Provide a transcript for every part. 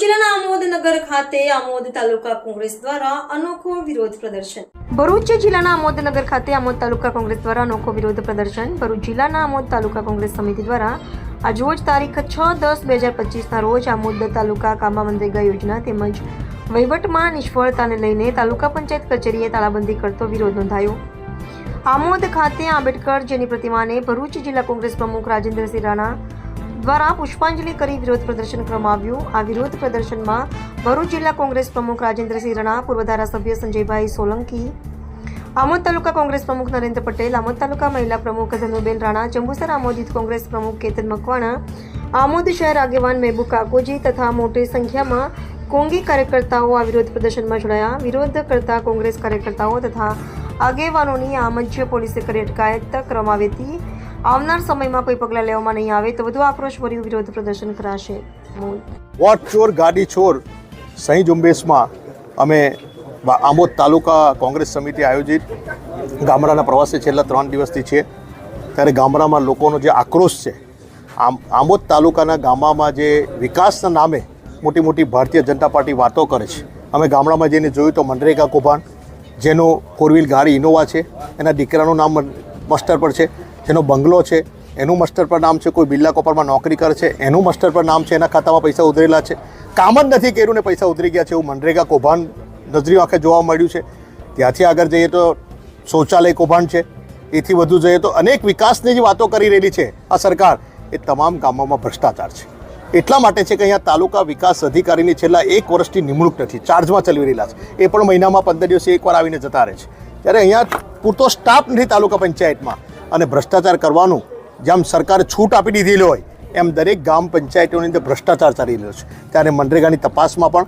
જિલ્લાના આમોદનગર ખાતે આમોદ તાલુકા કોંગ્રેસ દ્વારા અનોખો વિરોધ પ્રદર્શન. ભરૂચ જિલ્લાના આમોદનગર ખાતે આમોદ તાલુકા કોંગ્રેસ દ્વારા અનોખો વિરોધ પ્રદર્શન. ભરૂચ જિલ્લાના આમોદ તાલુકા કોંગ્રેસ સમિતિ દ્વારા આજરોજ તારીખ છ દસ બે હજાર પચીસના રોજ આમોદ તાલુકા કામા યોજના તેમજ વહીવટમાં નિષ્ફળતાને લઈને તાલુકા પંચાયત કચેરીએ તાળાબંધી કરતો વિરોધ નોંધાયો. આમોદ ખાતે આંબેડકર જેની પ્રતિમાને ભરૂચ જિલ્લા કોંગ્રેસ પ્રમુખ રાજેન્દ્રસિંહ રાણા દ્વારા પુષ્પાંજલિ કરી વિરોધ પ્રદર્શન કરવામાં આવ્યું આ વિરોધ પ્રદર્શનમાં ભરૂચ જિલ્લા કોંગ્રેસ પ્રમુખ રાજેન્દ્રસિંહ રણા, પૂર્વ ધારાસભ્ય સંજયભાઈ સોલંકી, આમોદ તાલુકા કોંગ્રેસ પ્રમુખ નરેન્દ્ર પટેલ, આમોદ તાલુકા મહિલા પ્રમુખ ધનુબેન રાણા, જંબુસર આમોદિત કોંગ્રેસ પ્રમુખ કેતન મકવાણા, આમોદ શહેર આગેવાન મહેબૂબ કાકોજી તથા મોટી સંખ્યામાં કોંગી કાર્યકર્તાઓ આ વિરોધ પ્રદર્શનમાં જોડાયા. વિરોધ કરતા કોંગ્રેસ કાર્યકર્તાઓ તથા આગેવાનોની આ મંચ પોલીસે કરી અટકાયત કરવામાં આવી હતી. આવનાર સમયમાં કોઈ પગલાં લેવામાં નહીં આવે તો વધુ આક્રોશભર્યું વિરોધ પ્રદર્શન કરાશે વોટ ચોર, ગાડી ચોર, સહી ઝુંબેશમાં અમે આંબોદ તાલુકા કોંગ્રેસ સમિતિ આયોજિત ગામડાના પ્રવાસે છેલ્લા ત્રણ દિવસથી છે. ત્યારે ગામડામાં લોકોનો જે આક્રોશ છે, આમ આમોદ તાલુકાના ગામડામાં જે વિકાસના નામે મોટી મોટી ભારતીય જનતા પાર્ટી વાતો કરે છે. અમે ગામડામાં જઈને જોયું તો મનરેગા કૌભાંડ, જેનો ફોર વ્હીલ ગાડી ઇનોવા છે, એના દીકરાનું નામ મસ્ટર પર છે. જેનો બંગલો છે, એનું મસ્ટર પર નામ છે, કોઈ બિરલા કોપરમાં નોકરી કરે છે, એનું મસ્ટર પર નામ છે, એના ખાતામાં પૈસા ઉધરેલા છે. કામ જ નથી કર્યું ને પૈસા ઉધરી ગયા છે એવું મનરેગા કૌભાંડ નજરી આંખે જોવા મળ્યું છે. ત્યાંથી આગળ જઈએ તો શૌચાલય કૌભાંડ છે. એથી વધુ જઈએ તો અનેક વિકાસની જે વાતો કરી રહેલી છે આ સરકાર. એ તમામ ગામોમાં ભ્રષ્ટાચાર છે. એટલા માટે છે કે અહીંયા તાલુકા વિકાસ અધિકારીની છેલ્લા એક વર્ષથી નિમણૂક નથી, ચાર્જમાં ચલાવી રહેલા છે. એ પણ મહિનામાં પંદર દિવસે એકવાર આવીને જતા રહે છે. ત્યારે અહીંયા પૂરતો સ્ટાફ નથી તાલુકા પંચાયતમાં. અને ભ્રષ્ટાચાર કરવાનું જેમ સરકારે છૂટ આપી દીધેલી હોય, એમ દરેક ગામ પંચાયતોની અંદર ભ્રષ્ટાચાર ચાલી રહ્યો છે. ત્યારે મનરેગાની તપાસમાં પણ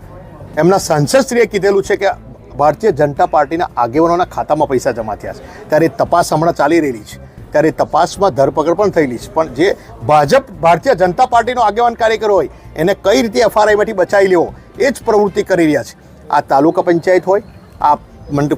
એમના સાંસદશ્રીએ કીધેલું છે કે ભારતીય જનતા પાર્ટીના આગેવાનોના ખાતામાં પૈસા જમા થયા છે. ત્યારે તપાસ હમણાં ચાલી રહેલી છે. ત્યારે તપાસમાં ધરપકડ પણ થયેલી છે. પણ જે ભાજપ, ભારતીય જનતા પાર્ટીનો આગેવાન કાર્યકર હોય, એને કઈ રીતે એફઆરઆઈમાંથી બચાવી લેવો, એ જ પ્રવૃત્તિ કરી રહ્યા છે. આ તાલુકા પંચાયત હોય, આ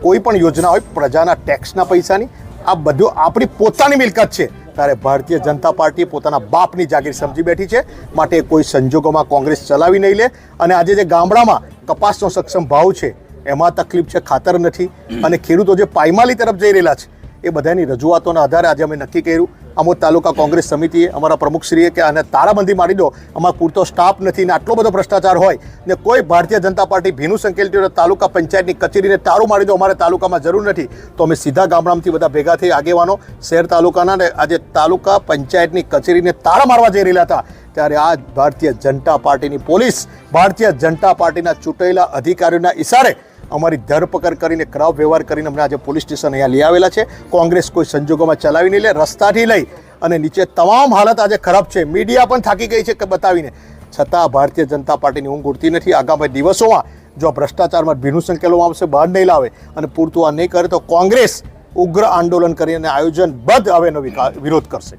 કોઈ પણ યોજના હોય, પ્રજાના ટેક્સના પૈસાની આ બધું આપણી પોતાની મિલકત છે. ત્યારે ભારતીય જનતા પાર્ટી પોતાના બાપની જાગીર સમજી બેઠી છે. માટે કોઈ સંજોગોમાં કોંગ્રેસ ચલાવી નહીં લે. અને આજે જે ગામડામાં કપાસનો સક્ષમ ભાવ છે, એમાં તકલીફ છે, ખાતર નથી. અને ખેડૂતો જે પાયમાલી તરફ જઈ રહેલા છે એ બધાની રજૂઆતોના આધારે આજે અમે નક્કી કર્યું. આમોદ તાલુકા કોંગ્રેસ સમિતિએ અમારા પ્રમુખશ્રીએ કે આને તારાબંધી મારી દો. અમારા પૂરતો સ્ટાફ નથી ને આટલો બધો ભ્રષ્ટાચાર હોય ને કોઈ ભારતીય જનતા પાર્ટી ભીનું સંકેલતી હોય તાલુકા પંચાયતની કચેરીને તારું મારી દો, અમારે તાલુકામાં જરૂર નથી. તો અમે સીધા ગામડામાંથી બધા ભેગા થઈ આગેવાનો શહેર તાલુકાના ને આજે તાલુકા પંચાયતની કચેરીને તાળા મારવા જઈ રહેલા હતા. ત્યારે આ ભારતીય જનતા પાર્ટીની પોલીસ ભારતીય જનતા પાર્ટીના ચૂંટાયેલા અધિકારીઓના ઇશારે અમારી ધરપકડ કરીને ખરાબ વ્યવહાર કરીને અમને આજે પોલીસ સ્ટેશન અહીંયા લઈ આવેલા છે. કોંગ્રેસ કોઈ સંજોગોમાં ચલાવી નહીં લે રસ્તાથી લઈ અને નીચે તમામ હાલત આજે ખરાબ છે. મીડિયા પણ થાકી ગઈ છે કે બતાવીને. છતાં ભારતીય જનતા પાર્ટીની ઊંઘ ઉડતી નથી. આગામી દિવસોમાં જો ભ્રષ્ટાચારમાં ભીનું સંકેલવામાં આવશે બહાર નહીં લાવે અને પૂરતું આ નહીં કરે તો કોંગ્રેસ ઉગ્ર આંદોલન કરીને આયોજનબદ્ધ હવેનો વિકા- વિરોધ કરશે.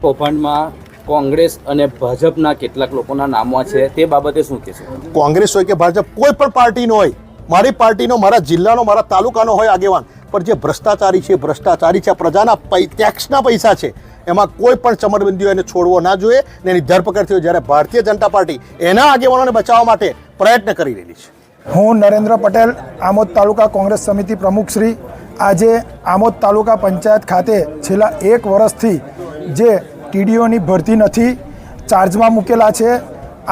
કૌભાંડમાં કોંગ્રેસ અને ભાજપના કેટલાક લોકોના નામો છે. તે બાબતે શું કહેશો? કોંગ્રેસ હોય કે ભાજપ કોઈ પણ પાર્ટીનો હોય મારી પાર્ટીનો, મારા જિલ્લાનો, મારા તાલુકાનો હોય આગેવાન. પણ જે ભ્રષ્ટાચારી છે ભ્રષ્ટાચારી છે પ્રજાના ટેક્સના પૈસા છે. એમાં કોઈ પણ ચમરબંધીઓ એને છોડવો ના જોઈએ ને એની ધરપકડ થઈ જ્યારે ભારતીય જનતા પાર્ટી એના આગેવાનોને બચાવવા માટે પ્રયત્ન કરી રહેલી છે. હું નરેન્દ્ર પટેલ, આમોદ તાલુકા કોંગ્રેસ સમિતિ પ્રમુખ શ્રી. આજે આમોદ તાલુકા પંચાયત ખાતે છેલ્લા એક વર્ષથી જે ટીડીઓની ભરતી નથી, ચાર્જમાં મૂકેલા છે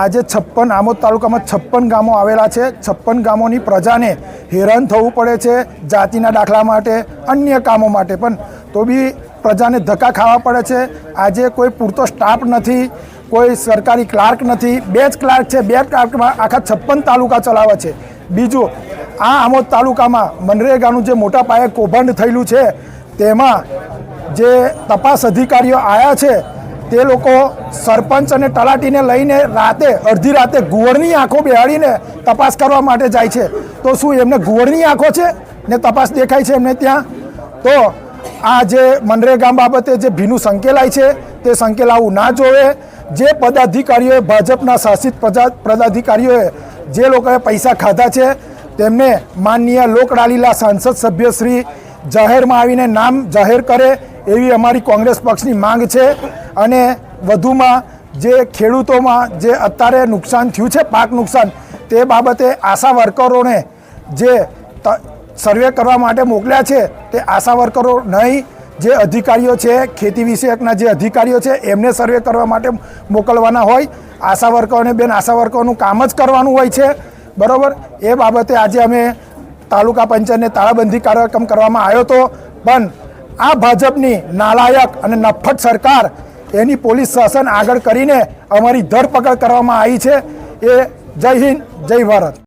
આજે છપ્પન આમોદ તાલુકામાં છપ્પન ગામો આવેલા છે. છપ્પન ગામોની પ્રજાને હેરાન થવું પડે છે જાતિના દાખલા માટે, અન્ય કામો માટે પણ. તો બી પ્રજાને ધક્કા ખાવા પડે છે. આજે કોઈ પૂરતો સ્ટાફ નથી, કોઈ સરકારી ક્લાર્ક નથી. બે જ ક્લાર્ક છે, બે ક્લાર્કમાં આખા છપ્પન તાલુકા ચલાવે છે. બીજું, આ આમોદ તાલુકામાં મનરેગાનું જે મોટા પાયે કૌભાંડ થયેલું છે, તેમાં જે તપાસ અધિકારીઓ આવ્યા છે તે લોકો સરપંચ અને તલાટીને લઈને રાતે, અડધી રાતે ગુવળની આંખો બેહાડીને તપાસ કરવા માટે જાય છે. તો શું એમને ગુવળની આંખો છે ને તપાસ દેખાય છે એમને ત્યાં? તો આ જે મનરેગા બાબતે જે ભીનું સંકેલાય છે, તે સંકેલાવું ના જોવે. જે પદાધિકારીઓએ, ભાજપના શાસિત પદાધિકારીઓએ જે લોકોએ પૈસા ખાધા છે, તેમને માનનીય લોકડાલીલા સાંસદ સભ્ય શ્રી જાહેરમાં આવીને નામ જાહેર કરે એવી અમારી કોંગ્રેસ પક્ષની માંગ છે. અને વધુમાં જે ખેડૂતોમાં જે અત્યારે નુકસાન થયું છે, પાક નુકસાન, તે બાબતે આશા વર્કરોને જે સર્વે કરવા માટે મોકલ્યા છે, તે આશા વર્કરો નહીં, જે અધિકારીઓ છે, ખેતી વિષયકના જે અધિકારીઓ છે, એમને સર્વે કરવા માટે મોકલવાના હોય. આશા વર્કરોને બેન, આશા વર્કરોનું કામ જ કરવાનું હોય છે. બરાબર? એ બાબતે આજે અમે તાલુકા પંચાયતને તાળાબંધી કાર્યક્રમ કરવામાં આવ્યો હતો. પણ આ ભાજપની નાલાયક અને નફ્ફટ સરકાર એની પોલીસ શાસન આગળ કરીને અમારી ધરપકડ કરવામાં આવી છે. એ જય હિન્દ, જય ભારત.